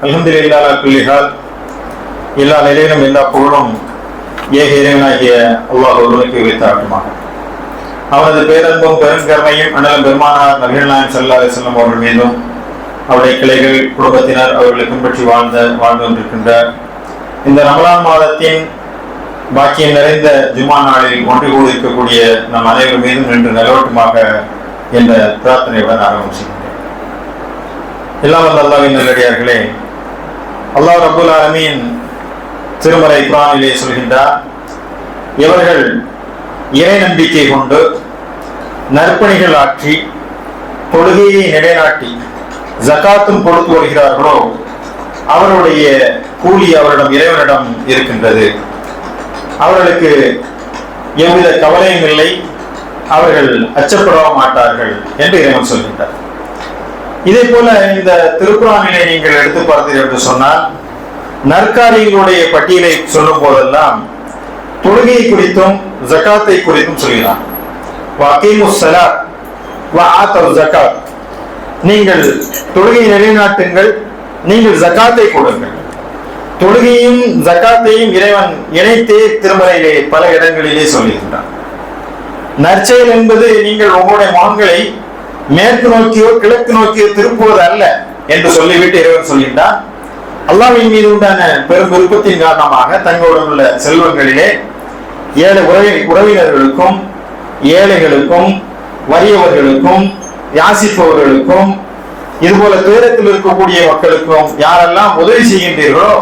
அல்ஹம்துலில்லாஹ் இல்லாத பிள்ளைகள் எல்லா நிலையிலும் எல்லா புகழும் ஏக இறைவனாகிய அல்லாஹ் ஒருவனுக்கு வைத்தாட்டுமாக அவனது பேரன்பும் பெருங்கருமையும் அண்ணலம் பெருமானார் நபிகள் செல்லாத ஸல்லல்லாஹு அவர்கள் மீதும் அவருடைய கிளைகள் குடும்பத்தினர் அவர்களை பின்பற்றி வாழ்ந்த வாழ்ந்து கொண்டிருக்கின்ற இந்த ரமலான் மாதத்தின் பாக்கியம் நிறைந்த ஜுமா நாளில் ஒன்று கூடியிருக்கக்கூடிய நம் அனைவர் மீதும் நின்று நிலவட்டுமாக என்ற பிரார்த்தனையுடன் ஆரம்பிச்சிருக்கிறேன் எல்லாம் வல்ல அல்லாவின் நல்லடியார்களே அல்லாஹ் ரபுல் ஆலமீன் திருமலை குரானிலே சொல்கின்றார் இவர்கள் இறை நம்பிக்கை கொண்டு நற்பணிகள் ஆற்றி தொழுகையை நிலைநாட்டி ஜகாத்தும் கொடுத்து வருகிறார்களோ அவருடைய கூலி அவரிடம் இறைவனிடம் இருக்கின்றது. அவர்களுக்கு எவ்வித கவலையும் இல்லை அவர்கள் அச்சப்படவும் மாட்டார்கள் என்று இறைவன் சொல்கின்றார். இதே போல இந்த திருக்குறானினை நீங்கள் எடுத்து பார்த்தீர்கள் என்று சொன்னால் நற்காரியங்களுடைய பட்டியலை சொல்லும் போதெல்லாம் தொழுகையை குறித்தும் ஜக்காத்தை குறித்தும் சொல்கிறான் வகீமு நீங்கள் தொழுகை நிலைநாட்டுங்கள் நீங்கள் ஜக்காத்தை கொடுங்கள். தொழுகையும் ஜக்காத்தையும் இறைவன் இணைத்தே திருமலையிலே பல இடங்களிலே சொல்லுகின்றான் நற்செயல் என்பது நீங்கள் உங்களுடைய முகங்களை மேற்கு நோக்கியோ கிழக்கு நோக்கியோ திருப்புவது அல்ல என்று சொல்லிவிட்டு இறைவன் சொல்கின்றான். அல்லாவின் மீது உண்டான பெரும் விருப்பத்தின் காரணமாக தங்களுடன் உள்ள செல்வங்களிலே ஏழை உறவி உறவினர்களுக்கும் ஏழைகளுக்கும் வறியவர்களுக்கும் யாசிப்பவர்களுக்கும் இதுபோல துயரத்தில் இருக்கக்கூடிய மக்களுக்கும் யாரெல்லாம் உதவி செய்கின்றீர்களோ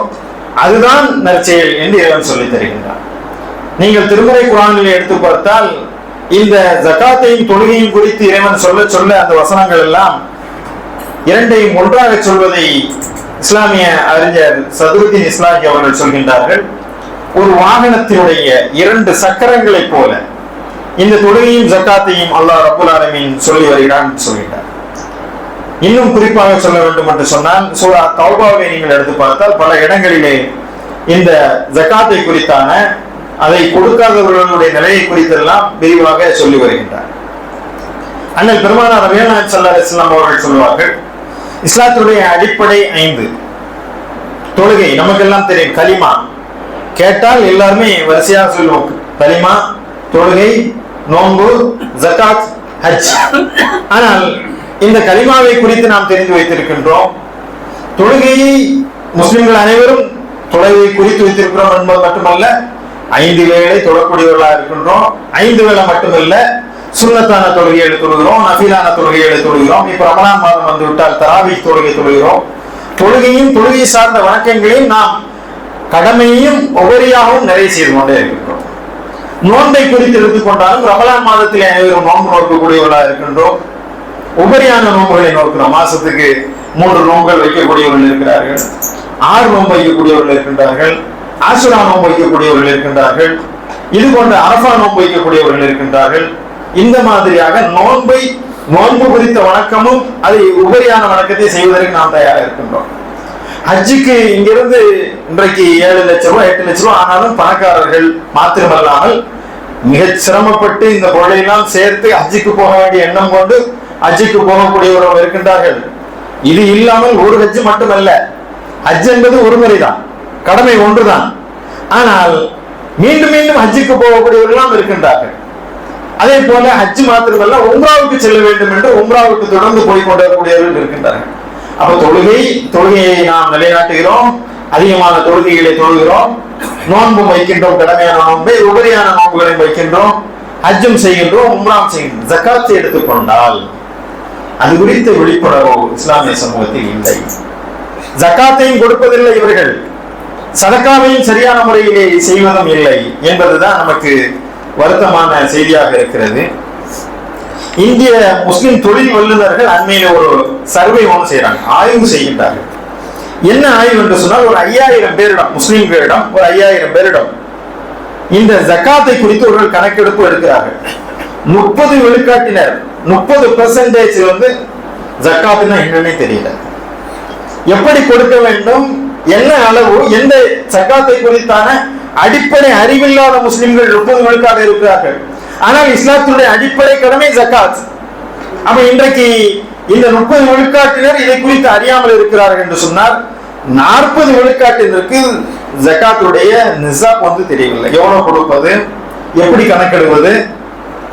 அதுதான் நற்செயல் என்று இறைவன் சொல்லி தருகின்றான் நீங்கள் திருமறை குரானில் எடுத்து பார்த்தால் இந்த ஜகாத்தையும் தொழுகையும் குறித்து இறைவன் சொல்ல சொல்ல அந்த வசனங்கள் எல்லாம் இரண்டையும் ஒன்றாக சொல்வதை இஸ்லாமிய அறிஞர் சதுருத்தீன் இஸ்லாமி அவர்கள் சொல்கின்றார்கள். ஒரு வாகனத்தினுடைய இரண்டு சக்கரங்களைப் போல இந்த தொழுகையும் ஜக்காத்தையும் அல்லாஹ் ரபுல் ஆலமின் சொல்லி வருகிறான் சொல்கின்றார் இன்னும் குறிப்பாக சொல்ல வேண்டும் என்று சொன்னால் சூரா தௌபாவை நீங்கள் எடுத்து பார்த்தால் பல இடங்களிலே இந்த ஜக்காத்தை குறித்தான அதை கொடுக்காதவர்களுடைய நிலையை குறித்தெல்லாம் விரிவாக சொல்லி வருகின்றார். அண்ணல் பெருமானார் நபிகள் சல்லா இஸ்லாம் அவர்கள் சொல்வார்கள் இஸ்லாத்துடைய அடிப்படை ஐந்து. தொழுகை நமக்கெல்லாம் தெரியும் கலிமா கேட்டால் எல்லாருமே வரிசையாக சொல்லுவோம் கலிமா தொழுகை நோன்பு ஜகாத் ஹஜ். ஆனால் இந்த கலிமாவை குறித்து நாம் தெரிந்து வைத்திருக்கின்றோம். தொழுகையை முஸ்லிம்கள் அனைவரும் தொழுகையை குறித்து வைத்திருக்கிறோம் என்பது மட்டுமல்ல ஐந்து வேளை தொடக்கூடியவர்களாக இருக்கின்றோம். ஐந்து வேளை மட்டுமல்ல சுண்ணத்தான தொழுகைகளை தொழுகிறோம் நபீலான தொழுகைகளை தொழுகிறோம் இப்ப ரமணான் மாதம் வந்து விட்டால் தராவி தொழுகை தொழுகிறோம். தொழுகையும் தொழுகை சார்ந்த வணக்கங்களையும் நாம் கடமையையும் ஒவ்வொருயாகவும் நிறைய செய்து கொண்டே இருக்கின்றோம். நோன்பை குறித்து எடுத்துக்கொண்டாலும் ரமலான் மாதத்தில் அனைவரும் நோன்பு நோக்கக்கூடியவர்களாக இருக்கின்றோம். உபரியான நோன்புகளை நோக்கிறோம். மாசத்துக்கு மூன்று நோன்புகள் வைக்கக்கூடியவர்கள் இருக்கிறார்கள். ஆறு நோன்பு வைக்கக்கூடியவர்கள் இருக்கின்றார்கள். ஆசுரா நோன்பு வைக்கக்கூடியவர்கள் இருக்கின்றார்கள். இது போன்ற அரசாணம் நோன்பு வைக்கக்கூடியவர்கள் இருக்கின்றார்கள். இந்த மாதிரியாக நோன்பை நோன்பு குறித்த வணக்கமும் அதை உபரியான வணக்கத்தை செய்வதற்கு நாம் தயாராக இருக்கின்றோம். ஹஜ்ஜுக்கு இங்கிருந்து இன்றைக்கு ஏழு லட்சம் ரூபாய் எட்டு லட்சம் ரூபாய் ஆனாலும் பணக்காரர்கள் மாத்திரமல்லாமல் மிக சிரமப்பட்டு இந்த பொருளையெல்லாம் சேர்த்து ஹஜ்ஜுக்கு போக வேண்டிய எண்ணம் கொண்டு ஹஜ்ஜுக்கு போகக்கூடியவர்கள் இருக்கின்றார்கள். இது இல்லாமல் ஒரு ஹஜ்ஜு மட்டுமல்ல. ஹஜ் என்பது ஒரு முறைதான். கடமை ஒன்றுதான். ஆனால் மீண்டும் மீண்டும் ஹஜ்ஜுக்கு போகக்கூடியவர்களாம் இருக்கின்றார்கள். அதே போல ஹஜ் மாத்திரமல்ல உம்ராவுக்கு செல்ல வேண்டும் என்று உம்ராவுக்கு தொடர்ந்து போய் கொண்டிருக்கக்கூடியவர்கள் இருக்கின்றார்கள். அப்ப தொழுகை தொழுகையை நாம் நிலைநாட்டுகிறோம். அதிகமான தொழுகைகளை தொழுகிறோம். நோன்பு வைக்கின்றோம் கடமையான நோன்பை உபரியான நோன்புகளை வைக்கின்றோம். ஹஜ்ஜும் செய்கின்றோம் உம்ராம் செய்கின்றோம். ஜக்காத்தை எடுத்துக்கொண்டால் அது குறித்த விழிப்புணர்வு இஸ்லாமிய சமூகத்தில் இல்லை. ஜக்காத்தையும் கொடுப்பதில்லை இவர்கள். சதக்காவையும் சரியான முறையிலே செய்வதும் இல்லை என்பதுதான் நமக்கு வருத்தமான செய்தியாக இருக்கிறது. இந்திய முஸ்லிம் தொழில் வல்லுநர்கள் அண்மையில ஒரு சர்வே ஒன்று செய்யறாங்க ஆய்வு செய்கின்றார்கள். என்ன ஆய்வு என்று சொன்னால் ஒரு ஐயாயிரம் பேரிடம் முஸ்லிம்களிடம் ஒரு ஐயாயிரம் பேரிடம் இந்த ஜக்காத்தை குறித்து ஒரு கணக்கெடுப்பு எடுக்கிறார்கள். முப்பது விழுக்காட்டினர் முப்பது பெர்சன்டேஜ் வந்து ஜக்காத்துனா என்னன்னே தெரியல. எப்படி கொடுக்க வேண்டும்? என்ன அளவு எந்த ஜக்காத்தை குறித்தான அடிப்படை அறிவில்லாத முஸ்லிம்கள் முப்பது விழுக்காடு இருக்கிறார்கள். ஆனால் இஸ்லாத்தினுடைய அடிப்படை கடமை ஜக்காத் அப்ப இன்றைக்கு இந்த முப்பது விழுக்காட்டினர் இதை குறித்து அறியாமல் இருக்கிறார்கள் என்று சொன்னால் நாற்பது விழுக்காட்டினருக்கு ஜக்காத்துடைய நிசாப் வந்து தெரியவில்லை. எவ்வளவு கொடுப்பது? எப்படி கணக்கெடுவது?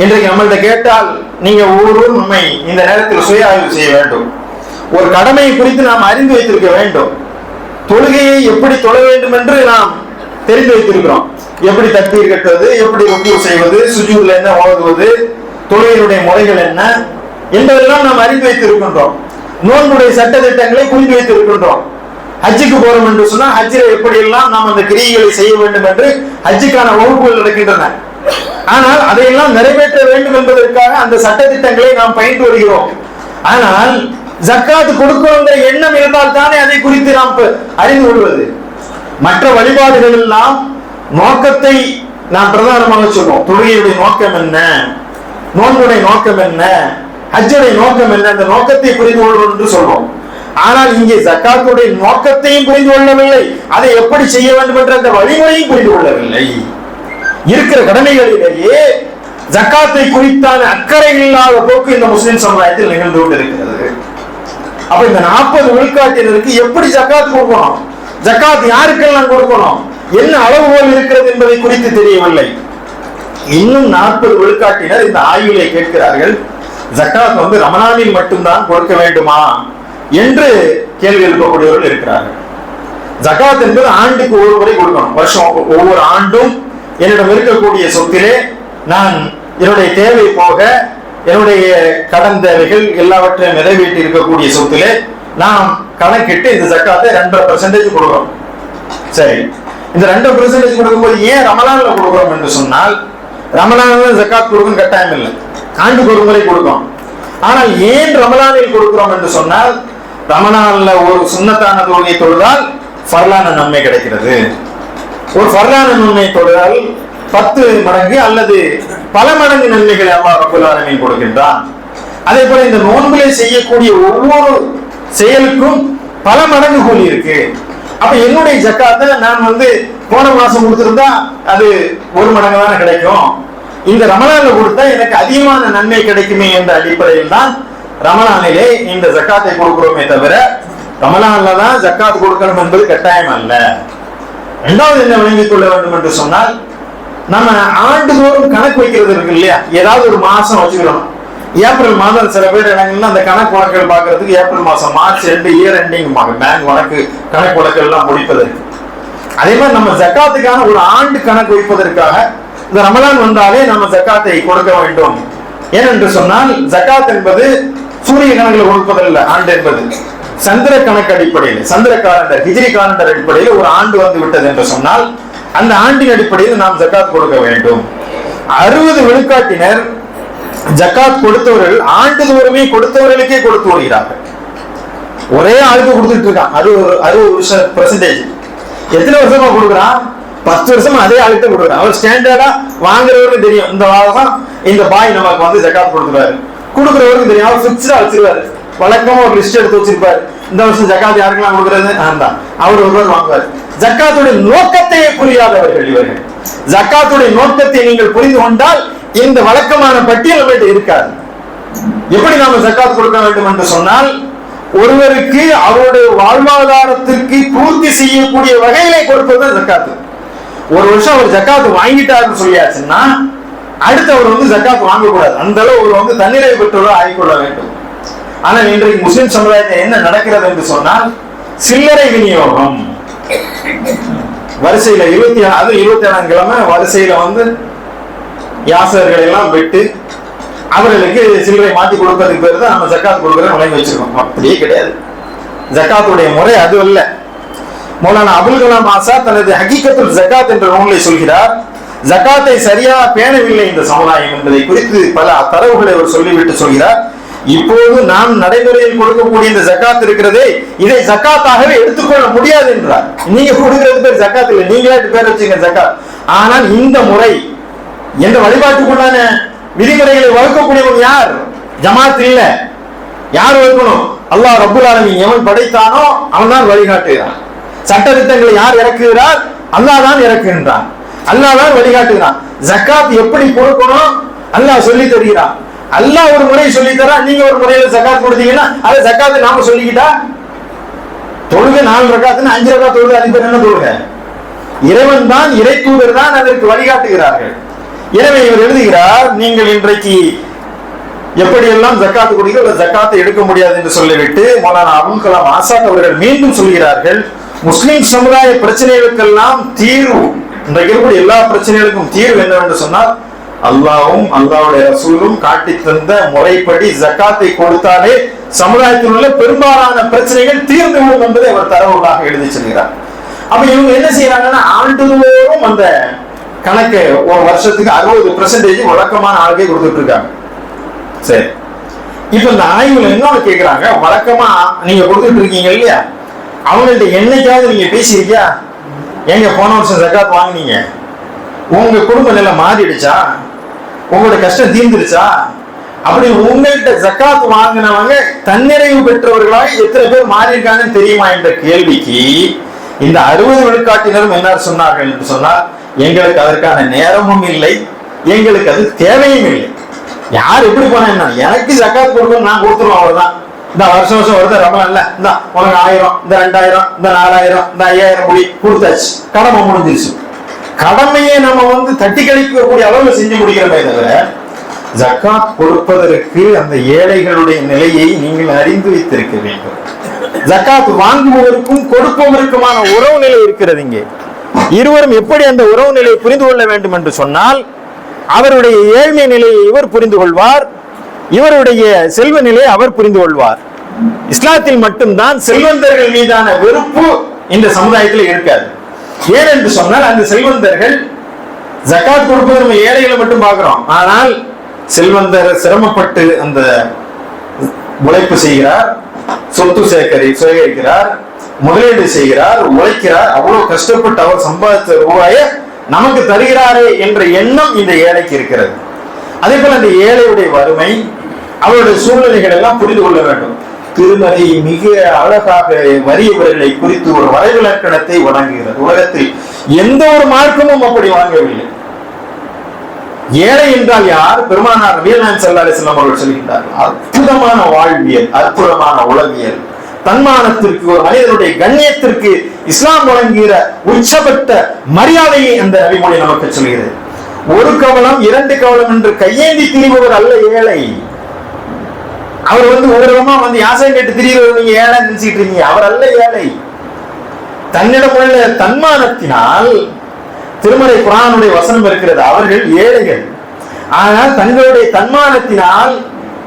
இன்றைக்கு நம்மள்கிட்ட கேட்டால் நீங்க ஒவ்வொருவரும் நம்மை இந்த நேரத்தில் சுய ஆய்வு செய்ய வேண்டும். ஒரு கடமையை குறித்து நாம் அறிந்து வைத்திருக்க வேண்டும். தொழுகையை எப்படி தொழ வேண்டும் என்று நாம் தெரிந்து வைத்திருக்கிறோம். எப்படி தக்பீர் கட்டுவது எப்படி ருக்கு செய்வது சுஜூர்ல என்ன ஓதுவது தொழுகையினுடைய முறைகள் என்ன என்பதெல்லாம் நாம் அறிந்து வைத்திருக்கின்றோம். நோன்புடைய சட்ட திட்டங்களை புரிந்து வைத்திருக்கின்றோம். ஹஜ்ஜுக்கு போறோம் என்று சொன்னா ஹஜ்ஜில் எப்படி எல்லாம் நாம் அந்த கிரியைகளை செய்ய வேண்டும் என்று ஹஜ்ஜுக்கான வகுப்புகள் நடக்கின்றன. ஆனால் அதையெல்லாம் நிறைவேற்ற வேண்டும் என்பதற்காக அந்த சட்ட திட்டங்களை நாம் பயின்று வருகிறோம். ஆனால் ஜக்காத்து கொடுக்கணுங்கிற எண்ணம் இருந்தால் தானே அதை குறித்து நாம் அறிந்து கொள்வது. மற்ற வழிபாடுகள் எல்லாம் நோக்கத்தை நாம் பிரதானமாக சொல்வோம். தொழுகையுடைய நோக்கம் என்ன? நோன்புடைய நோக்கம் என்ன? ஹஜ்ஜுடைய நோக்கம் என்ன? அந்த நோக்கத்தை புரிந்து கொள்வோம் என்று சொல்றோம் ஆனால் இங்கே ஜக்காத்துடைய நோக்கத்தையும் புரிந்து கொள்ளவில்லை. அதை எப்படி செய்ய வேண்டும் என்ற அந்த வழிமுறையும் புரிந்து கொள்ளவில்லை. இருக்கிற கடமைகளிலேயே ஜக்காத்தை குறித்தான அக்கறை இல்லாத போக்கு இந்த முஸ்லிம் சமுதாயத்தில் நிகழ்ந்து கொண்டிருக்கிறது. அப்ப இந்த நாற்பது விழுக்காட்டினருக்கு எப்படி ஜக்காத் கொடுக்கணும்? ஜக்காத் யாருக்கெல்லாம் கொடுக்கணும்? என்ன அளவுகோல் இருக்கிறது என்பதை குறித்து தெரியவில்லை. இன்னும் நாற்பது விழுக்காட்டினர் இந்த ஆய்விலே கேட்கிறார்கள் ஜக்காத் வந்து ரமணானில் மட்டும்தான் கொடுக்க வேண்டுமா? என்று கேள்வி எழுப்பக்கூடியவர்கள் இருக்கிறார்கள். ஜகாத் என்பது ஆண்டுக்கு ஒரு முறை கொடுக்கணும். வருஷம் ஒவ்வொரு ஆண்டும் என்னிடம் இருக்கக்கூடிய சொத்திலே நான் என்னுடைய தேவை போக என்னுடைய கடன் தேவைகள் எல்லாவற்றையும் நிறைவேற்றி இருக்கக்கூடிய சொத்திலே நாம் கணக்கிட்டு இந்த ஜக்காத்தை ரெண்டரை பெர்சன்டேஜ் கொடுக்குறோம் சரி. இந்த ரெண்டு பெர்சன்டேஜ் கொடுக்கும்போது ஏன் ரமலான்ல கொடுக்குறோம் என்று சொன்னால் ரமலான்ல ஜக்காத் கொடுக்கும் கட்டாயம் இல்லை. ஆண்டுக்கு ஒரு முறை கொடுக்கும் ஆனால் ஏன் ரமலானில் கொடுக்கிறோம் என்று சொன்னால் ரமலான்ல ஒரு சுண்ணத்தான தொழுகை தொழுதால் ஃபர்லான நன்மை கிடைக்கிறது. ஒரு ஃபர்லான நன்மை தொழுதால் பத்து மடங்கு அல்லது பல மடங்கு நன்மைகளை அம்மா ரபுல் ஆலமின் கொடுக்கின்றான். அதே போல இந்த நோன்பிலே செய்யக்கூடிய ஒவ்வொரு செயலுக்கும் பல மடங்கு கூலி இருக்கு. அப்ப என்னுடைய ஜக்காத்தை நான் வந்து போன மாசம் கொடுத்திருந்தா அது ஒரு மடங்கு தானே கிடைக்கும். இந்த ரமலான்ல கொடுத்தா எனக்கு அதிகமான நன்மை கிடைக்குமே என்ற அடிப்படையில் தான் ரமணானிலே இந்த ஜக்காத்தை கொடுக்கிறோமே தவிர ரமலான்ல தான் ஜக்காத் கொடுக்கணும் என்பது கட்டாயம் அல்ல. இரண்டாவது என்ன விளங்கிக் கொள்ள வேண்டும் என்று சொன்னால் நம்ம ஆண்டுதோறும் கணக்கு வைக்கிறது இருக்கு இல்லையா? ஏதாவது ஒரு மாசம் வச்சுக்கிறோம். ஏப்ரல் மாதம் சில பேர் இடங்கள்ல அந்த கணக்கு வழக்குகள் பார்க்கறதுக்கு ஏப்ரல் மாசம் மார்ச் ரெண்டு இயர் எண்டிங் பேங்க் வழக்கு கணக்கு வழக்குகள் எல்லாம் முடிப்பதற்கு. அதே மாதிரி நம்ம ஜக்காத்துக்கான ஒரு ஆண்டு கணக்கு வைப்பதற்காக இந்த ரமலான் வந்தாலே நம்ம ஜக்காத்தை கொடுக்க வேண்டும். ஏனென்று சொன்னால் ஜக்காத் என்பது சூரிய கணக்கில் கொடுப்பதல்ல ஆண்டு என்பது. சந்திர கணக்கு அடிப்படையில் சந்திர காலண்டர் ஹிஜிரி காலண்டர் அடிப்படையில் ஒரு ஆண்டு வந்து விட்டது என்று சொன்னால் அந்த ஆண்டின் அடிப்படையில் நாம் ஜக்காத் கொடுக்க வேண்டும். அறுபது விழுக்காட்டினர் ஜக்காத் கொடுத்தவர்கள் ஆண்டுதோறுமே கொடுத்தவர்களுக்கே கொடுத்து வருகிறார்கள். ஒரே ஆளுக்கு கொடுத்துட்டு இருக்கான். அறுபது அறுபது வருஷம் பெர்சன்டேஜ் எத்தனை வருஷமா கொடுக்குறான்? பத்து வருஷமா அதே ஆளுக்கு கொடுக்குறான். அவர் ஸ்டாண்டர்டா வாங்குறவருக்கு தெரியும். இந்த வாரம் இந்த பாய் நமக்கு வந்து ஜக்காத் கொடுக்குறாரு கொடுக்குறவருக்கு தெரியும். அவர் ஃபிக்ஸ்டா வச்சிருவாரு. வழக்கமா ஒரு லிஸ்ட் எடுத்து வச்சிருப்பாரு. இந்த வருஷம் ஜக்காத் யாருக்கெல்லாம் கொடுக்குறது நான் தான். அவர் ஒருவர் வாங்குவார். ஜக்காத்துடைய நோக்கத்தையே புரியாதவர்கள் இவர்கள். ஜக்காத்துடைய நோக்கத்தை நீங்கள் புரிந்து கொண்டால் இந்த வழக்கமான பட்டியல் நம்மகிட்ட இருக்காது. எப்படி நாம ஜக்காத் கொடுக்க வேண்டும் என்று சொன்னால் ஒருவருக்கு அவருடைய வாழ்வாதாரத்திற்கு பூர்த்தி செய்யக்கூடிய வகையிலே கொடுப்பது ஜக்காத்து. ஒரு வருஷம் அவர் ஜக்காத்து வாங்கிட்டாருன்னு சொல்லியாச்சுன்னா அடுத்து அவர் வந்து ஜக்காத் வாங்கக்கூடாது. அந்த அளவு அவர் வந்து தன்னிறைவு பெற்றவராக ஆகிக்கொள்ள வேண்டும். ஆனால் இன்றைக்கு முஸ்லிம் சமுதாயத்தில் என்ன நடக்கிறது என்று சொன்னால் சில்லறை விநியோகம். வரிசையில இருபத்தி அது இருபத்தி ஏழாம் கிழமை வரிசையில வந்து யாசகர்களை எல்லாம் விட்டு அவர்களுக்கு சில்லறை மாத்தி கொடுக்கறதுக்கு பேர் தான் நம்ம ஜக்காத் கொடுக்குற வழங்கி வச்சிருக்கோம். அப்படியே கிடையாது. ஜக்காத்துடைய முறை அது அல்ல மௌலானா அபுல் கலாம் ஆசாத் தனது ஹகீகத்துல் ஜக்காத் என்ற நூலை சொல்கிறார் ஜக்காத்தை சரியா பேணவில்லை இந்த சமுதாயம் என்பதை குறித்து பல தரவுகளை அவர் சொல்லிவிட்டு சொல்கிறார். இப்போது நாம் நடைமுறையில் கொடுக்கக்கூடிய இந்த ஜக்காத் இருக்கிறதே இதை ஜக்காத்தாகவே எடுத்துக்கொள்ள முடியாது என்றார். நீங்க கொடுக்கிறது பேர் ஜக்காத் இல்லை நீங்களே பேர் வச்சுங்க ஜக்காத். ஆனால் இந்த முறை எந்த வழிபாட்டுக்குள்ளான விதிமுறைகளை வகுக்கக்கூடியவன் யார்? ஜமாத் இல்ல. யார் வகுக்கணும்? அல்லாஹ் ரபுல் ஆலமின். எவன் படைத்தானோ அவன் தான் வழிகாட்டுகிறான். சட்ட திட்டங்களை யார் இறக்குகிறார்? அல்லாஹ் தான் இறக்குகின்றான். அல்லாஹ் தான் வழிகாட்டுகிறான். ஜக்காத் எப்படி கொடுக்கணும்? அல்லாஹ் சொல்லி தருகிறான். அல்லாஹ் ஒரு முறை சொல்லி தரா நீங்க ஒரு முறையில ஜக்காத் கொடுத்தீங்கன்னா அதை ஜக்காத்தை நாம சொல்லிக்கிட்டா? தொழுக நாலு ரகாத்துன்னு அஞ்சு ரகா தொழுக அது என்ன தொழுக? இறைவன் தான் இறை தூதர் தான் அதற்கு வழிகாட்டுகிறார்கள். எனவே இவர் எழுதுகிறார் நீங்கள் இன்றைக்கு எப்படியெல்லாம் ஜக்காத்து கொடுக்கிறீர்கள் ஜக்காத்தை எடுக்க முடியாது என்று சொல்லிவிட்டு மௌலானா அபுல் கலாம் ஆசாத் அவர்கள் மீண்டும் சொல்கிறார்கள் முஸ்லிம் சமுதாய பிரச்சனைகளுக்கெல்லாம் தீர்வு இன்றைக்கு இருக்கக்கூடிய எல்லா பிரச்சனைகளுக்கும் தீர்வு என்னவென்று சொன்னால் அல்லாவும் அல்லாவுடைய ரசூலும் காட்டி தந்த முறைப்படி ஜக்காத்தை கொடுத்தாலே சமுதாயத்தில் உள்ள பெரும்பாலான பிரச்சனைகள் தீர்ந்து விடும் என்பதை அவர் தரவுகளாக எழுதி செல்கிறார். அப்ப இவங்க என்ன செய்யறாங்கன்னா ஆண்டுதோறும் அந்த கணக்கு ஒரு வருஷத்துக்கு அறுபது பெர்சன்டேஜ் வழக்கமான ஆளுக்கே கொடுத்துட்டு இருக்காங்க. சரி. இப்ப இந்த ஆய்வுல என்ன கேக்குறாங்க? வழக்கமா நீங்க கொடுத்துட்டு இருக்கீங்க இல்லையா? அவங்கள்ட்ட என்னைக்காவது நீங்க பேசியிருக்கியா? எங்க போன வருஷம் ஜக்காத் வாங்கினீங்க. உங்க குடும்ப நிலை மாறிடுச்சா? உங்களோட கஷ்டம் தீர்ந்துருச்சா? அப்படி உங்கள்கிட்ட ஜக்காத் வாங்கினவங்க தன்னிறைவு பெற்றவர்களாக எத்தனை பேர் மாறியிருக்காங்கன்னு தெரியுமா என்ற கேள்விக்கு இந்த அறுபது விழுக்காட்டினரும் என்ன சொன்னார்கள் என்று சொன்னால் எங்களுக்கு அதற்கான நேரமும் இல்லை எங்களுக்கு அது தேவையும் இல்லை. யார் எப்படி போனா என்ன? எனக்கு ஜக்காத் கொடுக்கணும் நான் கொடுத்துருவோம் அவ்வளவுதான். இந்த வருஷம் வருஷம் வருது ரொம்ப நல்ல இந்த உனக்கு ஆயிரம் இந்த ரெண்டாயிரம் இந்த நாலாயிரம் இந்த ஐயாயிரம் முடி கொடுத்தாச்சு. கடமை முடிஞ்சிருச்சு. கடமையை நம்ம வந்து தட்டி கழிக்கக்கூடிய அளவு செஞ்சு முடிக்கிறோமே தவிர ஜக்காத் கொடுப்பதற்கு அந்த ஏழைகளுடைய நிலையை நீங்கள் அறிந்து வைத்திருக்க வேண்டும். ஜக்காத் வாங்குபவருக்கும் கொடுப்பவருக்குமான உறவு நிலை இருக்கிறது இங்கே. இருவரும் எப்படி அந்த உறவு நிலையை புரிந்து கொள்ள வேண்டும் என்று சொன்னால் அவருடைய ஏழ்மை நிலையை இவர் புரிந்து கொள்வார் இவருடைய செல்வ நிலையை அவர் புரிந்து கொள்வார். இஸ்லாத்தில் மட்டும்தான் செல்வந்தர்கள் மீதான வெறுப்பு இந்த சமுதாயத்தில் இருக்காது. ஏன் என்று சொன்னால் அந்த செல்வந்தர்கள் ஜக்காத் கொடுப்பது நம்ம ஏழைகளை மட்டும் பார்க்கிறோம். ஆனால் செல்வந்தர் சிரமப்பட்டு அந்த உழைப்பு செய்கிறார் சொத்து சேகரி சேகரிக்கிறார் முதலீடு செய்கிறார் உழைக்கிறார். அவ்வளவு கஷ்டப்பட்டு அவர் சம்பாதித்த ரூபாய நமக்கு தருகிறாரே என்ற எண்ணம் இந்த ஏழைக்கு இருக்கிறது. அதே போல அந்த ஏழையுடைய வறுமை அவருடைய சூழ்நிலைகள் எல்லாம் புரிந்து கொள்ள வேண்டும். திருமறை மிக அழகாக வறியவர்களை குறித்து ஒரு வரைவிலக்கணத்தை வழங்குகிறது. உலகத்தில் எந்த ஒரு மார்க்கமும் அப்படி வாங்கவில்லை. ஏழை என்றால் யார்? பெருமானார் வீரநாயன் செல்லா அலிஸ்லாம் அவர்கள் சொல்கின்றார்கள் அற்புதமான வாழ்வியல் அற்புதமான உளவியல் தன்மானத்திற்கு ஒரு மனிதனுடைய கண்ணியத்திற்கு இஸ்லாம் வழங்குகிற உச்சபட்ட மரியாதையை அந்த அறிமொழி நமக்கு சொல்கிறது. ஒரு கவலம் இரண்டு கவலம் என்று கையேந்தி திரிபவர் அல்ல ஏழை. அவர் வந்து ஊரகமா வந்து யாசகம் கேட்டு திரிகிறவர் நீங்க ஏழை நினைச்சிட்டு இருக்கீங்க. அவர் அல்ல ஏழை. தன்னிடம் உள்ள தன்மானத்தினால் திருமலை குரானுடைய வசனம் இருக்கிறது. அவர்கள் ஏழைகள். ஆனால் தங்களுடைய தன்மானத்தினால்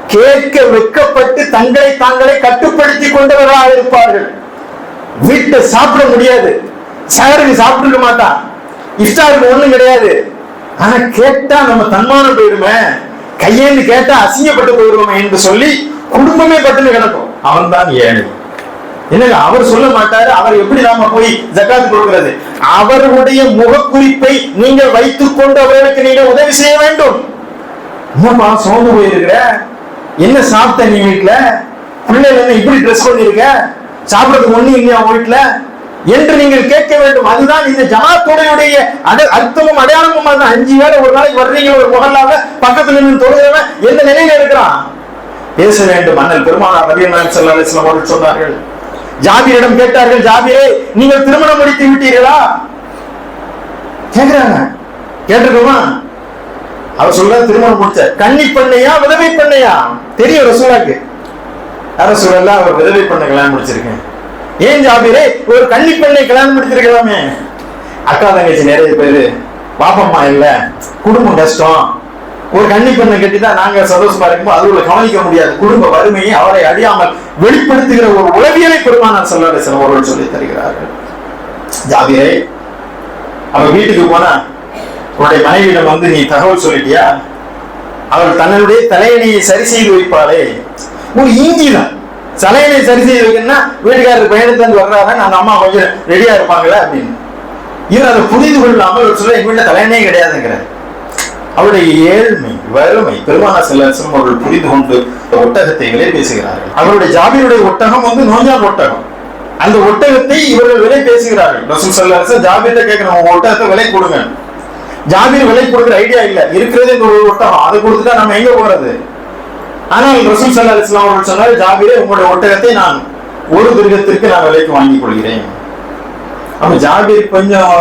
கேட்க வெட்கப்பட்டு தங்களை தாங்களே கட்டுப்படுத்திக் கொண்டவர்களாக இருப்பார்கள். வீட்டை சாப்பிட முடியாது. சேருக்கு சாப்பிட்டுக்க மாட்டான் இஃப்தாருக்கு ஒண்ணும் கிடையாது. ஆனா கேட்டா நம்ம தன்மானம் போயிடுமே. கையேந்து கேட்டா அசிங்கப்பட்டு போயிடுவோம் என்று சொல்லி குடும்பமே பட்டுன்னு கிடக்கும். அவன் தான் ஏழை. என்னங்க அவர் சொல்ல மாட்டாரு அவர் எப்படி நாம போய் ஜக்காத்து கொடுக்கிறது? அவருடைய முகக்குறிப்பை நீங்கள் வைத்துக் கொண்டு அவர்களுக்கு நீங்கள் உதவி செய்ய வேண்டும். என்னம்மா சோர்ந்து போயிருக்கிற? என்ன சாப்பிட்ட நீ வீட்டுல பிள்ளைகள் என்ன இப்படி ட்ரெஸ் பண்ணிருக்க சாப்பிடறதுக்கு ஒண்ணு இல்லையா வீட்டுல என்று நீங்கள் கேட்க வேண்டும். அதுதான் இந்த ஜமாத்துடைய அட அர்த்தமும் அடையாளமும் அதுதான். அஞ்சு வேளை ஒரு நாளைக்கு வர்றீங்க ஒரு முகல்லாக பக்கத்துல நின்று தொழுகிறவன் எந்த நிலையில இருக்கிறான்? பேச வேண்டும். அண்ணல் பெருமானார் நபிகள் செல்ல ஸல்லல்லாஹு அவர்கள் சொன்னார்கள். ஜாபீரிடம் கேட்டார்கள் ஜாபிரே நீங்கள் திருமணம் முடித்து விட்டீர்களா? கேட்கிறாங்க. கேட்டிருக்கோமா அவர் சொல்ற திருமணம் முடிச்ச கன்னி பண்ணையா விதவை பண்ணையா? தெரியும் ரசூலாக்கு. அரசூலா அவர் விதவை பண்ண கல்யாணம் முடிச்சிருக்கேன். ஏன் ஜாபீரே? ஒரு கன்னி பெண்ணை கல்யாணம் முடித்திருக்கலாமே அக்கா தங்கச்சி நிறைய பேரு பாப்பம்மா இல்ல குடும்பம் கஷ்டம். ஒரு கன்னி பெண்ணை கட்டி தான் நாங்க சந்தோஷமா இருக்கும்போது அதுல கவனிக்க முடியாது. குடும்ப வறுமையை அவரை அறியாமல் வெளிப்படுத்துகிற ஒரு உளவியலை பெருமானார் செல்லாத அவர்கள் சொல்லி தருகிறார்கள். ஜாபீரே அவ வீட்டுக்கு போனா உன்னுடைய மனைவியிடம் வந்து நீ தகவல் சொல்லிட்டியா? அவள் தன்னுடைய தலையணியை சரி செய்து வைப்பாளே. ஒரு இங்கி தான் தலையணை சரி செய்ய வைக்கணும்னா வீட்டுக்காரர் பயணத்திலிருந்து வர்றாங்க அந்த அம்மா கொஞ்சம் ரெடியா இருப்பாங்களே அப்படின்னு. இவர் அதை புரிந்து கொள்ளாமல் ஒரு சொல்ல எங்க வீட்டுல தலையனே கிடையாதுங்கிறார். அவருடைய ஏழ்மை வறுமை பெருமான செல்லம் அவர்கள் புரிந்து கொண்டு ஒட்டகத்தைகளே பேசுகிறார்கள். அவருடைய ஜாபியுடைய ஒட்டகம் வந்து நோஞ்சால் ஒட்டகம். அந்த ஒட்டகத்தை இவர்கள் விலை பேசுகிறார்கள். ரசூல் சல்லாஸ் ஜாபீர்ட்ட கேட்கணும் உங்க ஒட்டகத்தை விலை கொடுங்க. ஜாபியில் விலை கொடுக்குற ஐடியா இல்ல. இருக்கிறதே இந்த ஒரு ஒட்டகம். அதை கொடுத்துட்டா நம்ம எங்க போறது? ஆனால் ரசூல் சல்லா அலிஸ்லாம் அவர்கள் சொன்னால் ஜாபிரே உங்களுடைய ஒட்டகத்தை நான் ஒரு திருகத்திற்கு நான் விலைக்கு வாங்கிக் கொள்கிறேன். அப்ப ஜாபிர் கொஞ்சம்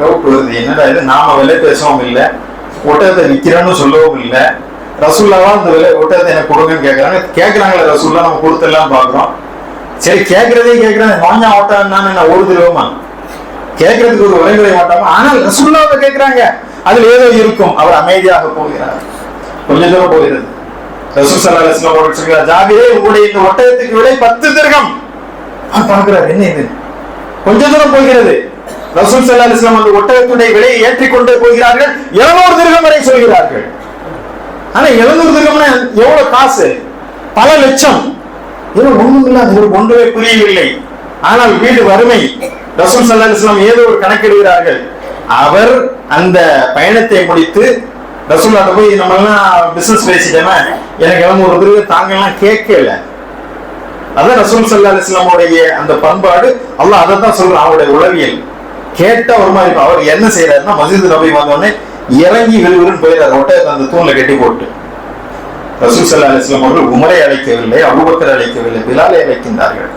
டவுட் வருது. என்னடா இது? நாம விலை பேசவும் இல்லை. ஒட்டகத்தை விற்கிறேன்னு சொல்லவும் இல்லை. ரசூல்லாவா அந்த விலை ஒட்டகத்தை எனக்கு கொடுங்கன்னு கேட்கறாங்க கேட்கறாங்களே ரசூல்லா நம்ம கொடுத்தெல்லாம் பாக்குறோம். சரி கேட்கறதே கேட்கறேன் வாங்க ஒட்டகம் நான் ஒரு திருவமா? கேட்கறதுக்கு ஒரு விலைமுறை மாட்டாம ஆனால் ரசூல்லாவை கேட்கறாங்க அதுல ஏதோ இருக்கும். அவர் அமைதியாக போகிறார். கொஞ்சம் தூரம் போகிறது. ஜாபிரே உங்களுடைய இந்த ஒட்டகத்துக்கு விலை பத்து திருகம் அவர் பார்க்கிறார் என்ன இது கொஞ்ச தூரம் போகிறது ரசூல் சல்லா அலிஸ்லாம் அந்த ஒட்டகத்துடைய விலையை ஏற்றிக்கொண்டே போகிறார்கள் எழுநூறு திருகம் வரை சொல்கிறார்கள். ஆனா எழுநூறு திருகம்னா எவ்வளவு காசு? பல லட்சம். இது ஒண்ணும் இல்லாத ஒரு ஒன்றுமே புரியவில்லை ஆனால் வீடு வறுமை. ரசூல் சல்லா அலிஸ்லாம் ஏதோ ஒரு கணக்கிடுகிறார்கள். அவர் அந்த பயணத்தை முடித்து ரசூல்லாட்ட போய் நம்ம எல்லாம் பிசினஸ் பேசிட்டோமே எனக்கு எழுநூறு திருகம் தாங்கலாம் கேட்கல. அதான் ரசூல் சல்லா அலிஸ்லாமுடைய அந்த பண்பாடு. அல்லாஹ் அதை தான் சொல்றான் அவருடைய உளவியல். கேட்டா ஒரு மாதிரி அவர் என்ன செய்யறாருன்னா மசித் நபி வந்தோடனே இறங்கி விறுவிறுன்னு போயிடாரு ஒட்டகத்தை அந்த தூண்ல கட்டி போட்டு. ரசூல் சல்லா அலிஸ்லாம் அவர்கள் உமரை அழைக்கவில்லை அபுபக்கர் அழைக்கவில்லை பிலாலை அழைக்கின்றார்கள்.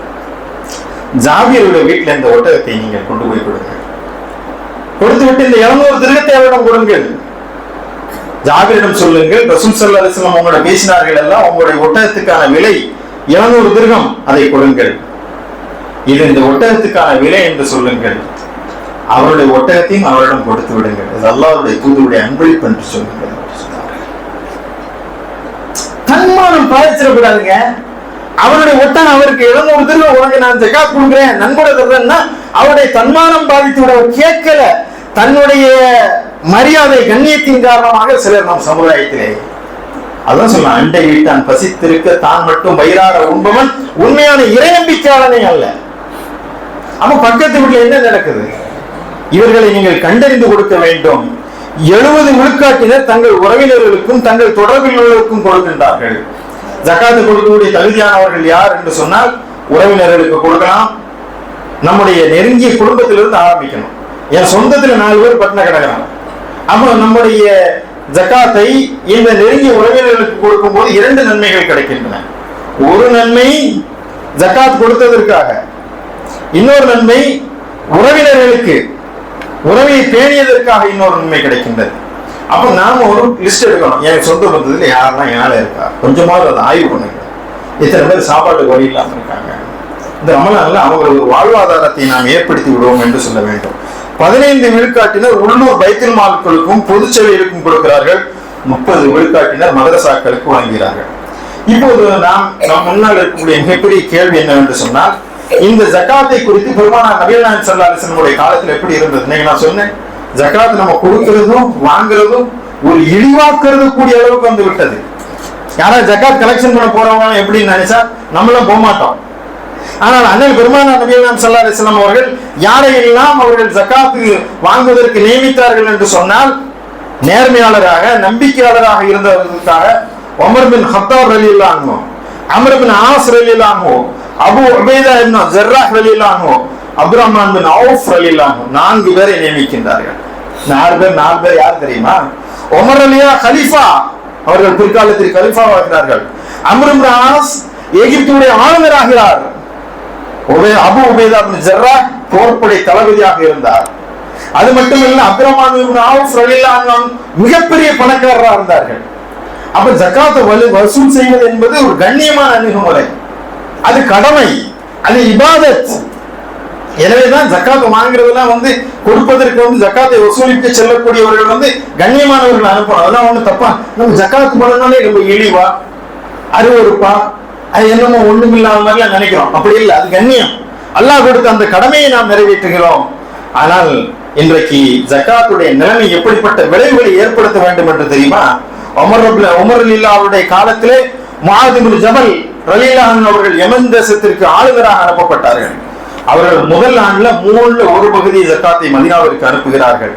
ஜாபியருடைய வீட்டில் இந்த ஒட்டகத்தை நீங்கள் கொண்டு போய் கொடுங்க கொடுத்து விட்டு இந்த இருநூறு திருகத்தை அவரிடம் கொடுங்கள். ஜாபிரிடம் சொல்லுங்கள். ரசூல் சல்லா அலிஸ்லாம் உங்களோட பேசினார்கள் எல்லாம் உங்களுடைய ஒட்டகத்துக்கான விலை இருநூறு திருகம். அதை கொடுங்கள். இது இந்த ஒட்டகத்துக்கான விலை என்று சொல்லுங்கள். அவருடைய ஒட்டகத்தையும் அவரிடம் கொடுத்து விடுங்கள். இது அல்லாவுடைய தூதுடைய அன்பளிப்பு என்று சொல்லுங்கள். தன்மானம் பாதிச்சிடக்கூடாதுங்க. அவருடைய ஒட்டகம் அவருக்கு எழுநூறு திரும்ப உனக்கு நான் ஜக்காத் கொடுக்குறேன் நன்கொடை தர்றேன்னா அவருடைய தன்மானம் பாதித்து விட கேட்கல. தன்னுடைய மரியாதை கண்ணியத்தின் காரணமாக சிலர் நம் சமுதாயத்திலே. அதான் சொல்லலாம் அண்டை வீட்டான் பசித்திருக்க தான் மட்டும் வயிறார உண்பவன் உண்மையான இறைநம்பிக்கையாளனே அல்ல. அப்ப பக்கத்து வீட்டுல என்ன நடக்குது? இவர்களை நீங்கள் கண்டறிந்து கொடுக்க வேண்டும். எழுபது விழுக்காட்டினர் தங்கள் உறவினர்களுக்கும் தங்கள் தொடர்பினர்களுக்கும் கொடுக்கின்றார்கள். ஜக்காத்து கொடுக்கக்கூடிய தகுதியானவர்கள் யார் என்று சொன்னால் உறவினர்களுக்கு கொடுக்கலாம். நம்முடைய நெருங்கிய குடும்பத்திலிருந்து ஆரம்பிக்கணும். என் சொந்தத்துல நாலு பேர் பட்டின கிடக்கிறாங்க. அப்போ நம்முடைய ஜக்காத்தை இந்த நெருங்கிய உறவினர்களுக்கு கொடுக்கும்போது இரண்டு நன்மைகள் கிடைக்கின்றன. ஒரு நன்மை ஜக்காத் கொடுத்ததற்காக. இன்னொரு நன்மை உறவினர்களுக்கு உறவை பேணியதற்காக இன்னொரு நன்மை கிடைக்கின்றது. அப்ப நாம ஒரு லிஸ்ட் எடுக்கணும். என் சொந்த பந்தத்தில் யாரெல்லாம் யாரும் இருக்கா? கொஞ்சமாவது அதை ஆய்வு பண்ணுங்க. இத்தனை பேர் சாப்பாட்டுக்கு வழி இல்லாமல் இருக்காங்க. இந்த ரமலான்ல அவங்களுக்கு ஒரு வாழ்வாதாரத்தை நாம் ஏற்படுத்தி விடுவோம் என்று சொல்ல வேண்டும். பதினைந்து விழுக்காட்டினர் உள்ளூர் பைத்துல் மால்களுக்கும் பொதுச்சேவைகளுக்கும் கொடுக்கிறார்கள். முப்பது விழுக்காட்டினர் மதரசாக்களுக்கு வழங்குகிறார்கள். இப்போது நாம் நம் முன்னால் இருக்கக்கூடிய மிகப்பெரிய கேள்வி என்னவென்று சொன்னால் இந்த ஜக்காத்தை குறித்து பெருமானா நபீல் நாயகம் அரசனுடைய காலத்தில் எப்படி இருந்தது? இன்னைக்கு நான் சொன்னேன். ஜக்காத் நம்ம கொடுக்கிறதும் வாங்குறதும் ஒரு இழிவாக்குறது கூடிய அளவுக்கு வந்து விட்டது. யாராவது ஜக்காத் கலெக்ஷன் பண்ண போறவங்க எப்படின்னு நினைச்சா நம்மளும் போக மாட்டோம் ஆனால் அண்ணல் பெருமானார் நபி சல்லா அலிஸ்லாம் அவர்கள் யாரையெல்லாம் அவர்கள் ஜக்காத்து வாங்குவதற்கு நியமித்தார்கள் என்று சொன்னால் நேர்மையாளராக நம்பிக்கையாளராக இருந்தவர்களுக்காக ஒமர் பின் ஹத்தார் அலி இல்லாமோ அமர் பின் ஆஸ் அலி இல்லாமோ அபு உபேதா இப்னு ஜர்ராஹ் அலி இல்லாமோ அப்துல் பின் அவுஃப் அலி இல்லாமோ நான்கு பேரை நியமிக்கின்றார்கள். நாலு பேர் நாலு பேர் யார் தெரியுமா? ஒமர் அலியா கலிஃபா அவர்கள் பிற்காலத்தில் கலிஃபாவாகிறார்கள் அம்ர் பின் ஆஸ் எகிப்துடைய ஆளுநராகிறார். அபு உபேதா ஜெர்ரா போர்ப்படை தளபதியாக இருந்தார். அது மட்டும் இல்ல இப்னு மிகப்பெரிய பணக்காரராக இருந்தார்கள். அப்ப ஜக்காத்தை வலு வசூல் செய்வது என்பது ஒரு கண்ணியமான அணுகுமுறை. அது கடமை அது இபாதத். எனவேதான் ஜக்காத்து வாங்குறதெல்லாம் வந்து கொடுப்பதற்கு வந்து ஜக்காத்தை வசூலிக்க செல்லக்கூடியவர்கள் வந்து கண்ணியமானவர்கள் அனுப்பணும். அதெல்லாம் ஒண்ணு தப்பா நம்ம ஜக்காத்து பண்ணனாலே ரொம்ப இழிவா அருவறுப்பா அது என்னமோ ஒண்ணும் இல்லாத மாதிரிலாம் நினைக்கிறோம். அப்படி இல்லை அது கண்ணியம். அல்லாஹ் கொடுத்த அந்த கடமையை நாம் நிறைவேற்றுகிறோம். ஆனால் இன்றைக்கு ஜக்காத்துடைய நிலைமை எப்படிப்பட்ட விளைவுகளை ஏற்படுத்த வேண்டும் என்று தெரியுமா? ஒமர் ஒமர் உமர் காலத்திலே முஆதிபுல் ஜமல் ரலீலான் அவர்கள் யமன் தேசத்திற்கு ஆளுநராக அனுப்பப்பட்டார்கள். அவர்கள் முதல் ஆண்டுல மூணுல ஒரு பகுதி ஜக்காத்தை மதினாவிற்கு அனுப்புகிறார்கள்.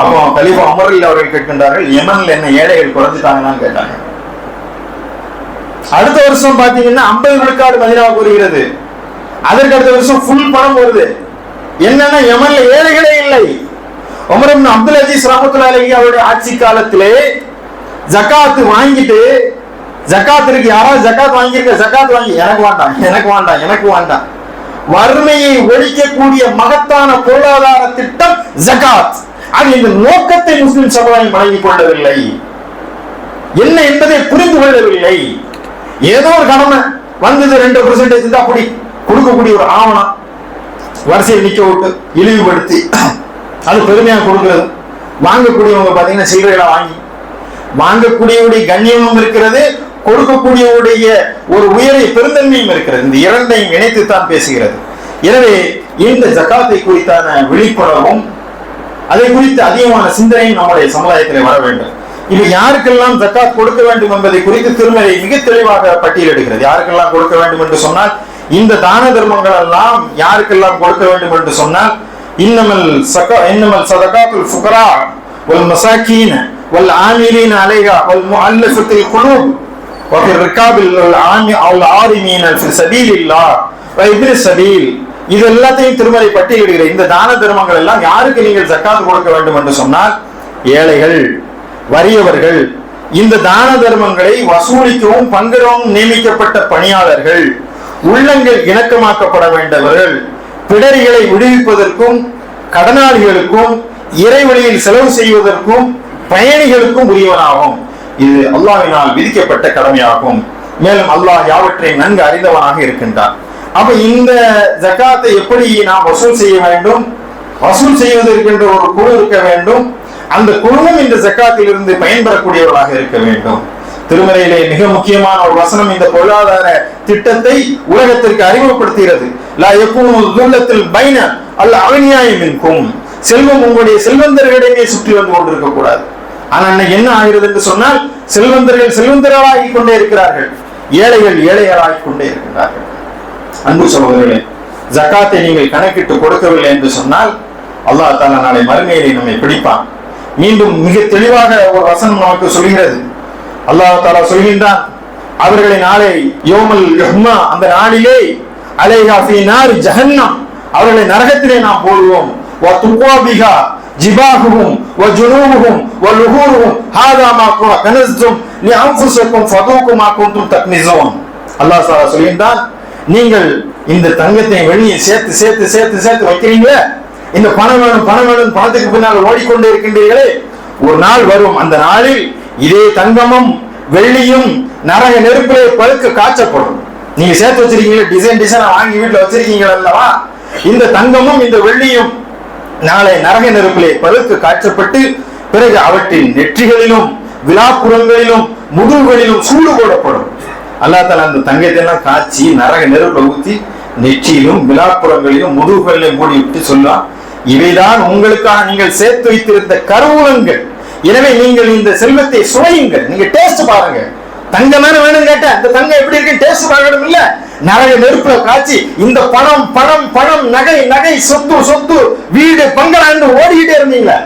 அப்போ கலிபா அமரில் அவர்கள் கேட்கின்றார்கள் யமன்ல என்ன ஏழைகள் குறைஞ்சிட்டாங்கன்னு கேட்டாங்க. அடுத்த வருஷம் பாத்தீங்கன்னா ஐம்பது விழுக்காடு மதினாவுக்கு கூறுகிறது. அதற்கு அடுத்த வருஷம் ஃபுல் பணம் வருது. என்னன்னா யமன்ல ஏழைகளே இல்லை. உமரம் அப்துல் அஜீஸ் ரஹமத்துல்லா அலஹி அவருடைய ஆட்சி காலத்திலே ஜகாத்து வாங்கிட்டு ஜக்காத் இருக்கு. யாராவது ஜக்காத் வாங்கியிருக்க? ஜக்காத் வாங்கி எனக்கு வேண்டாம் எனக்கு வேண்டாம் எனக்கு வேண்டாம். வறுமையை ஒழிக்கக்கூடிய மகத்தான பொருளாதார திட்டம் ஜகாத் அது இந்த நோக்கத்தை முஸ்லிம் சமுதாயம் வழங்கிக் கொள்ளவில்லை. என்ன என்பதை புரிந்து கொள்ளவில்லை. ஏதோ ஒரு கடமை. வந்தது ரெண்டு பெர்சன்டேஜ் தான் அப்படி கொடுக்கக்கூடிய ஒரு ஆவணம் வரிசையில் நிக்க விட்டு இழிவுபடுத்தி அது பெருமையாக கொடுக்கிறது. வாங்கக்கூடியவங்க பாத்தீங்கன்னா சில்லறைகளை வாங்கி வாங்கக்கூடியவுடைய கண்ணியமும் இருக்கிறது கொடுக்கக்கூடியவுடைய ஒரு உயரிய பெருந்தன்மையும் இருக்கிறது. இந்த இரண்டையும் இணைத்து தான் பேசுகிறது. எனவே இந்த ஜக்காத்தை குறித்தான விழிப்புணர்வும் அதை குறித்து அதிகமான சிந்தனையும் நம்முடைய சமுதாயத்தில் வர வேண்டும். இது யாருக்கெல்லாம் ஜக்காத் கொடுக்க வேண்டும் என்பதை குறித்து திருமலை மிக தெளிவாக பட்டியலிடுகிறது யாருக்கெல்லாம் கொடுக்க வேண்டும் என்று சொன்னால் இந்த தான தர்மங்கள் எல்லாம் யாருக்கெல்லாம் கொடுக்க வேண்டும் என்று சொன்னால் இன்னமல் சகா இன்னமல் சதகாத்துல் ஃபுகரா வல் மசாக்கீன் வல் ஆமிலீன் அலைஹா வல் முஅல்லஃபத்தில் குலூப் وفي الركاب العام او العارمين في سبيل الله وابن السبيل இது எல்லாத்தையும் திருமலை பட்டியலிடுகிற இந்த தான தர்மங்கள் எல்லாம் யாருக்கு நீங்கள் ஜக்காத் கொடுக்க வேண்டும் என்று சொன்னால் ஏழைகள் வறியவர்கள். இந்த தான தர்மங்களை வசூலிக்கவும் பங்கிடவும் நியமிக்கப்பட்ட பணியாளர்கள் உள்ளங்கள் இணக்கமாக்கப்பட வேண்டவர்கள் பிடரிகளை விடுவிப்பதற்கும் கடனாளிகளுக்கும் இறைவழியில் செலவு செய்வதற்கும் பயணிகளுக்கும் உரியவனாகும். இது அல்லாவினால் விதிக்கப்பட்ட கடமையாகும். மேலும் அல்லாஹ் யாவற்றையும் நன்கு அறிந்தவனாக இருக்கின்றான். அப்ப இந்த ஜக்காத்தை எப்படி நாம் வசூல் செய்ய வேண்டும்? வசூல் செய்வதற்கென்ற ஒரு குழு இருக்க வேண்டும். அந்த குடும்பம் இந்த ஜக்காத்தில் இருந்து பயன்பெறக்கூடியவர்களாக இருக்க வேண்டும். திருமறையிலே மிக முக்கியமான ஒரு வசனம் இந்த பொருளாதார திட்டத்தை உலகத்திற்கு அறிமுகப்படுத்துகிறது. லா யகூனு துல்லத்தில் பைன அல்ல அவநியாயம் இருக்கும் செல்வம் உங்களுடைய செல்வந்தர்களிடையே சுற்றி வந்து கொண்டிருக்க கூடாது ஆனா என்ன ஆகிறது என்று சொன்னால் செல்வந்தர்கள் செல்வந்தர்களாகி கொண்டே இருக்கிறார்கள். ஏழைகள் ஏழைகளாகி கொண்டே இருக்கிறார்கள். அன்பு சகோதரர்களே ஜக்காத்தை நீங்கள் கணக்கிட்டு கொடுக்கவில்லை என்று சொன்னால் அல்லா தாலா நாளை மறுமையிலே நம்மை பிடிப்பான். மீண்டும் மிக தெளிவாக ஒரு வசனம் நமக்கு சொல்கிறது அல்லாஹ் தாலா சொல்கின்றான் அவர்களை நாளை யோமல் யஹ்மா அந்த நாளிலே அலைஹா நார் ஜஹன்னம் அவர்களை நரகத்திலே நாம் போடுவோம். வ துக்வா ஜிபாகுவும் ஜிபாஹுஹும் வ ஜுனூபுஹும் வ லுஹூருஹும் ஹாதா மா கனஸ்தும் லிஅன்ஃபுஸிக்கும் ஃபதூகு மா குன்தும் தக்னிஸூன். அல்லாஹ் தாலா சொல்கின்றான் நீங்கள் இந்த தங்கத்தை வெளியே சேர்த்து சேர்த்து சேர்த்து சேர்த்து வைக்கிறீங்களே இந்த பணம் வேணும் பணம் வேணும் பணத்துக்கு பின்னால் ஓடிக்கொண்டே இருக்கின்றீர்களே ஒரு நாள் வரும். அந்த நாளில் இதே தங்கமும் வெள்ளியும் நரக நெருப்பிலே பழுக்க காய்ச்சப்படும். நீங்க சேர்த்து வச்சிருக்கீங்களா டிசைன் டிசைனா வாங்கி வீட்டுல வச்சிருக்கீங்களா அல்லவா? இந்த தங்கமும் இந்த வெள்ளியும் நாளை நரக நெருப்பிலே பழுக்க காய்ச்சப்பட்டு பிறகு அவற்றின் நெற்றிகளிலும் விழாப்புறங்களிலும் முதுகுகளிலும் சூடு போடப்படும். அல்லா தலா அந்த தங்கத்தை எல்லாம் காய்ச்சி நரக நெருப்புல ஊத்தி நெற்றியிலும் விழாப்புறங்களிலும் முதுகுகளிலும் மூடி விட்டு சொல்லலாம் இவைதான் உங்களுக்காக நீங்கள் சேர்த்து வைத்திருந்த கருவூலங்கள். எனவே நீங்கள் இந்த செல்வத்தை சுவையுங்கள். நீங்க டேஸ்ட் பாருங்க. தங்கம் தானே வேணும் கேட்ட இந்த தங்கம் எப்படி இருக்கு டேஸ்ட் பார்க்கணும் இல்ல? நரக நெருப்புல காய்ச்சி இந்த பணம் பணம் பணம் நகை நகை சொத்து சொத்து வீடு பங்களாண்டு ஓடிக்கிட்டே இருந்தீங்களா.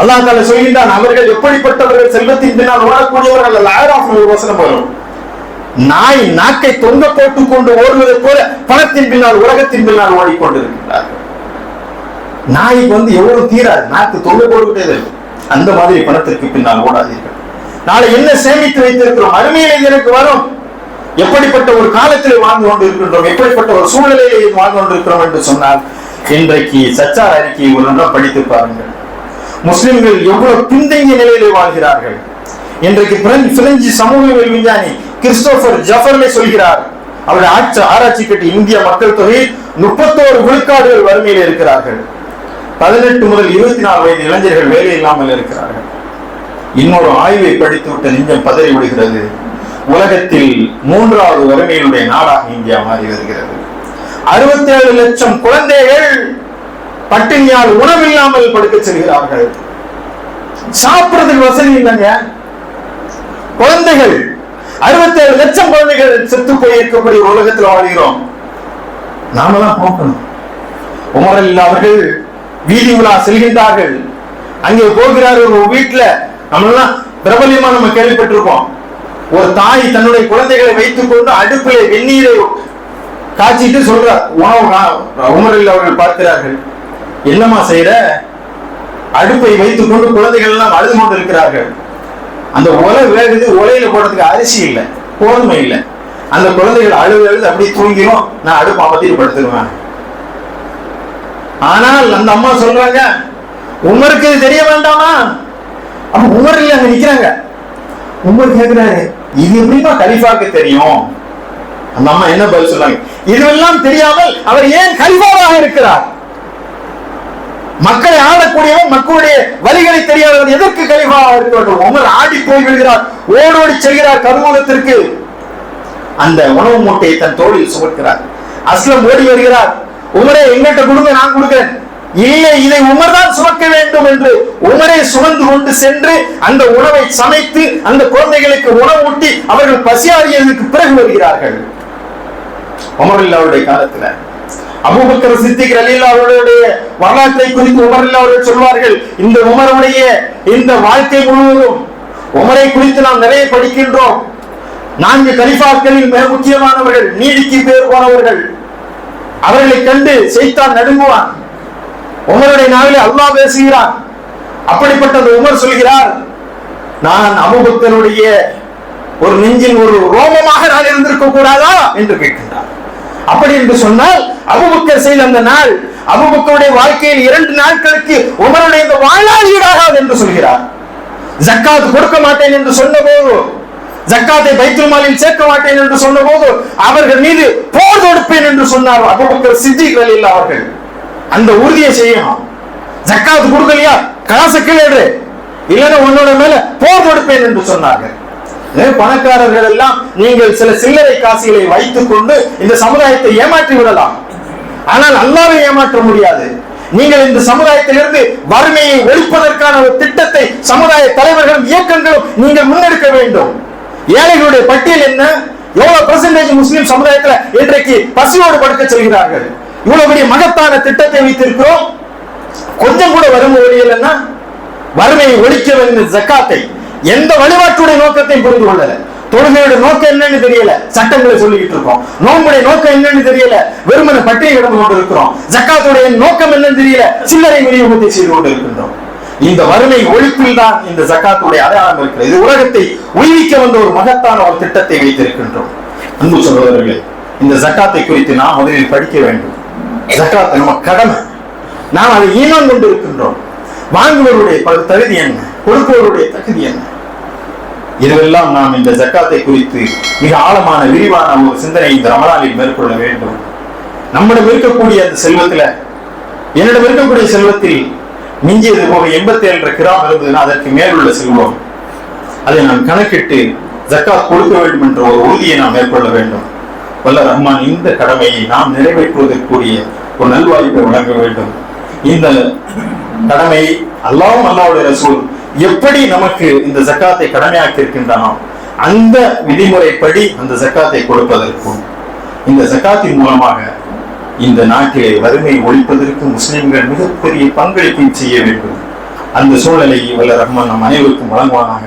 அல்லாஹ் தால சொல்கின்றான் அவர்கள் எப்படிப்பட்டவர்கள்? செல்வத்தின் பின்னால் ஓடக்கூடியவர்கள் அல்ல. ஆயிரம் ஒரு வசனம் வரும் நாய் நாக்கை தொங்க போட்டுக் கொண்டு ஓடுவதை போல பணத்தின் பின்னால் உலகத்தின் பின்னால் ஓடிக்கொண்டிருக்கிறார்கள் நாய்க்கு வந்து எவ்வளவு தீராது. நாக்கு தொல்லை போட்டுக்கிட்டே அந்த மாதிரி பணத்திற்கு பின்னால் ஓடாதீர்கள். நாளை என்ன சேமித்து வைத்திருக்கிறோம்? அருமையில எனக்கு வரும். எப்படிப்பட்ட ஒரு காலத்தில் வாழ்ந்து கொண்டு இருக்கின்றோம் எப்படிப்பட்ட ஒரு சூழ்நிலையில் வாழ்ந்து கொண்டிருக்கிறோம் என்று சொன்னால் இன்றைக்கு சச்சார் அறிக்கையை ஒரு படித்து பாருங்கள். முஸ்லிம்கள் எவ்வளவு பின்தங்கிய நிலையிலே வாழ்கிறார்கள். இன்றைக்கு பிரெஞ்சு சமூக விஞ்ஞானி கிறிஸ்டோபர் ஜஃபர்லே சொல்கிறார். அவருடைய ஆட்சி ஆராய்ச்சி கட்டி இந்திய மக்கள் தொகை முப்பத்தோரு விழுக்காடுகள் வறுமையில் இருக்கிறார்கள். பதினெட்டு முதல் இருபத்தி நாலு வயது இளைஞர்கள் வேலை இல்லாமல் இருக்கிறார்கள். இன்னொரு ஆய்வை படித்துவிட்ட நெஞ்சம் பதறி விடுகிறது. உலகத்தில் மூன்றாவது வறுமையினுடைய நாடாக இந்தியா மாறி வருகிறது. அறுபத்தேழு லட்சம் குழந்தைகள் பட்டினியால் உணவில்லாமல் படுக்க செல்கிறார்கள். சாப்பிடுறதுக்கு வசதி இல்லைங்க. குழந்தைகள் அறுபத்தேழு லட்சம் குழந்தைகள் செத்து போயிருக்கக்கூடிய உலகத்தில் வாழ்கிறோம். நாம தான் பார்க்கணும் உமரில் அவர்கள் வீதி உலா செல்கின்றார்கள். அங்கே போகிறார் ஒரு வீட்டுல நம்மளாம் பிரபலியமா நம்ம கேள்விப்பட்டிருப்போம். ஒரு தாய் தன்னுடைய குழந்தைகளை வைத்துக் கொண்டு அடுப்பிலே வெந்நீரை காய்ச்சிட்டு சொல்றார் உணவு உமரில் அவர்கள் பார்க்கிறார்கள். என்னம்மா செய்யற அடுப்பை வைத்துக் கொண்டு குழந்தைகள் எல்லாம் அழுது கொண்டு இருக்கிறார்கள் அந்த உலை வேகுது உலையில போடுறதுக்கு அரிசி இல்லை கோதுமை இல்லை. அந்த குழந்தைகள் அழுது அழுது அப்படியே தூங்கிடும் நான் அடுப்பு அமர்த்தி படுத்துருவேன் ஆனால் அந்த அம்மா சொல்றாங்க உமருக்கு இது தெரிய வேண்டாமா? அப்ப உமர் இல்ல அங்க நிக்கிறாங்க. உமர் கேக்குறாரு இது எப்படிமா கலிஃபாக்கு தெரியும்? அந்த அம்மா என்ன பதில் சொல்றாங்க இதுவெல்லாம் தெரியாமல் அவர் ஏன் கலிஃபாவாக இருக்கிறார்? மக்களை ஆளக்கூடியவர் மக்களுடைய வழிகளை தெரியாதவர் எதற்கு கலிஃபாவாக இருக்க உமர் ஆடி போய் விடுகிறார் ஓடோடி செல்கிறார் கருவூலத்திற்கு அந்த உணவு மூட்டையை தன் தோளில் சுமக்கிறார். அஸ்லம் ஓடி வருகிறார். உமரே எங்கிட்ட கொடுங்க நான் கொடுக்கிறேன். இல்லை இதை உமர் தான் சுமக்க வேண்டும் என்று உமரை சுமந்து கொண்டு சென்று அந்த உணவை சமைத்து அந்த குழந்தைகளுக்கு உணவு ஊட்டி அவர்கள் பசியாறியதற்கு பிறகு வருகிறார்கள். உமர் அவருடைய காலத்துல அபூபக்கர் சித்திக் அலில் அவர்களுடைய வரலாற்றை குறித்து உமர் அவர்கள் சொல்வார்கள் இந்த உமருடைய இந்த வாழ்க்கை முழுவதும் உமரை குறித்து நாம் நிறைய படிக்கின்றோம். நான்கு கலிஃபாக்களில் மிக முக்கியமானவர்கள் நீதிக்கு பேர் போனவர்கள். அவர்களை கண்டு செய்தான் நடுங்குவான். உமருடைய நாவிலே அல்லாஹ் பேசுகிறான். அப்படிப்பட்ட அந்த உமர் சொல்கிறார் நான் அபுபக்கருடைய ஒரு நெஞ்சின் ஒரு ரோமமாக நான் இருந்திருக்க கூடாதா? என்று கேட்கின்றார். அப்படி என்று சொன்னால் அபுபக்கர் செய்த அந்த நாள் அபுபக்கருடைய வாழ்க்கையில் இரண்டு நாட்களுக்கு உமருடைய இந்த வாழ்நாள் ஈடாகாது என்று சொல்கிறார். ஜக்காத் கொடுக்க மாட்டேன் என்று சொன்னபோது ஜக்காத்தை பைத்துமாலில் சேர்க்க மாட்டேன் என்று சொன்னபோது அவர்கள் மீது போர் தொடுப்பேன் என்று சொன்னார் அபுபக்கர் சித்திகள் இல்ல அவர்கள் அந்த உறுதியை செய்யணும். ஜக்காத்து கொடுக்கலையா? காசு கீழே இல்லைன்னா உன்னோட மேல போர் தொடுப்பேன் என்று சொன்னார்கள். பணக்காரர்கள் எல்லாம் நீங்கள் சில சில்லறை காசுகளை வைத்துக் கொண்டு இந்த சமுதாயத்தை ஏமாற்றி விடலாம். ஆனால் அல்லாவை ஏமாற்ற முடியாது. நீங்கள் இந்த சமுதாயத்திலிருந்து வறுமையை ஒழிப்பதற்கான ஒரு திட்டத்தை சமுதாய தலைவர்களும் இயக்கங்களும் நீங்கள் முன்னெடுக்க வேண்டும். ஏழைகளுடைய பட்டியல் என்ன? எவ்வளவு பெர்சன்டேஜ் முஸ்லிம் சமுதாயத்துல இன்றைக்கு பசியோடு படுக்க செல்கிறார்கள்? இவ்வளவு பெரிய மகத்தான திட்டத்தை வைத்திருக்கிறோம். கொஞ்சம் கூட வறுமை ஒழியலன்னா வறுமையை ஒழிக்க வேண்டிய ஜக்காத்தை எந்த வழிபாட்டுடைய நோக்கத்தையும் புரிந்து கொள்ளல. தொழுகையோட நோக்கம் என்னன்னு தெரியல. சட்டங்களை சொல்லிக்கிட்டு இருக்கோம். நோம்புடைய நோக்கம் என்னன்னு தெரியல. வெறுமனை பட்டியல் கிடந்து கொண்டு இருக்கிறோம் ஜக்காத்துடைய நோக்கம் என்னன்னு தெரியல. சில்லறை விநியோகத்தை செய்து கொண்டு இருக்கின்றோம் இந்த வறுமை ஒழிப்பில் தான் இந்த ஜக்காத்துடைய அடையாளம் இருக்கிறது. இது உலகத்தை உயிரிக்க வந்த ஒரு மகத்தான ஒரு திட்டத்தை வைத்திருக்கின்றோம். அன்பு சகோதரர்களே இந்த ஜக்காத்தை குறித்து நாம் முதலில் படிக்க வேண்டும். ஜக்காத் நம்ம கடமை. நாம் அதை ஈமான் கொண்டு இருக்கின்றோம் வாங்குவருடைய தகுதி என்ன? கொடுப்பவருடைய தகுதி என்ன? இதுவெல்லாம் நாம் இந்த ஜக்காத்தை குறித்து மிக ஆழமான விரிவான ஒரு சிந்தனை இந்த ரமலானில் மேற்கொள்ள வேண்டும். நம்மிடம் இருக்கக்கூடிய அந்த செல்வத்துல என்னிடம் இருக்கக்கூடிய செல்வத்தில் மிஞ்சியது போக எண்பத்தி ஏழு கிராம் இருந்ததுன்னா அதற்கு மேலுள்ள செல்வம். அதை நாம் கணக்கிட்டு ஜக்காத் கொடுக்க வேண்டும் என்ற ஒரு உறுதியை நாம் மேற்கொள்ள வேண்டும். வல்ல ரஹ்மான் இந்த கடமையை நாம் நிறைவேற்றுவதற்குரிய ஒரு நல்வாய்ப்பை வழங்க வேண்டும். இந்த கடமை அல்லாவும் அல்லாவுடைய ரசூல் எப்படி நமக்கு இந்த ஜக்காத்தை கடமையாக்கி இருக்கின்றனோ அந்த விதிமுறைப்படி அந்த ஜக்காத்தை கொடுப்பதற்கும் இந்த ஜக்காத்தின் மூலமாக இந்த நாட்டிலே வறுமை ஒழிப்பதற்கு முஸ்லிம்கள் மிகப்பெரிய பங்களிப்பை செய்ய வேண்டும். அந்த சூழலை வல்ல ரஹ்மான் நம் அனைவருக்கும் வழங்குவானாக.